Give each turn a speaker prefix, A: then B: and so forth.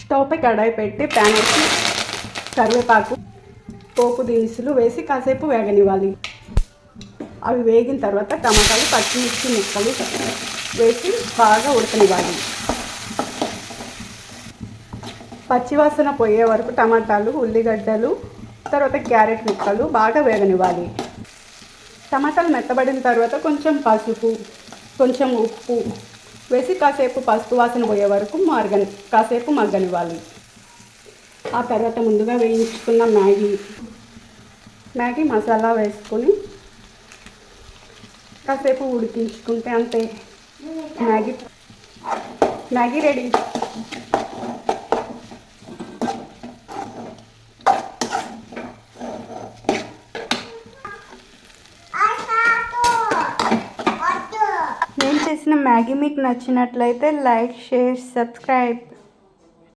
A: Stove పై కడాయి పెట్టి pan వేసి కరివేపాకు పోపు దినుసులు వేసి కాసేపు వేగనివ్వాలి. అవి వేగిన తర్వాత టమాటాలు పచ్చిమిర్చి ముక్కలు వేసి బాగా ఉడకనివ్వాలి. పచ్చివాసన పోయే వరకు టమాటాలు ఉల్లిగడ్డలు తర్వాత క్యారెట్ ముక్కలు బాగా వేగనివ్వాలి. టమాటాలు మెత్తబడిన తర్వాత కొంచెం పసుపు కొంచెం ఉప్పు వేసి కాసేపు పసుపు వాసన పోయే వరకు మరగని కాసేపు మగ్గనివ్వాలి. ఆ తర్వాత ముందుగా వేయించుకున్న మ్యాగీ. మ్యాగీ మసాలా వేసుకొని కాసేపు ఉడికించుకుంటే అంతే. Maggi Maggi ready. చేసిన మ్యాగీ మీకు నచ్చినట్లయితే లైక్ షేర్ సబ్స్క్రైబ్.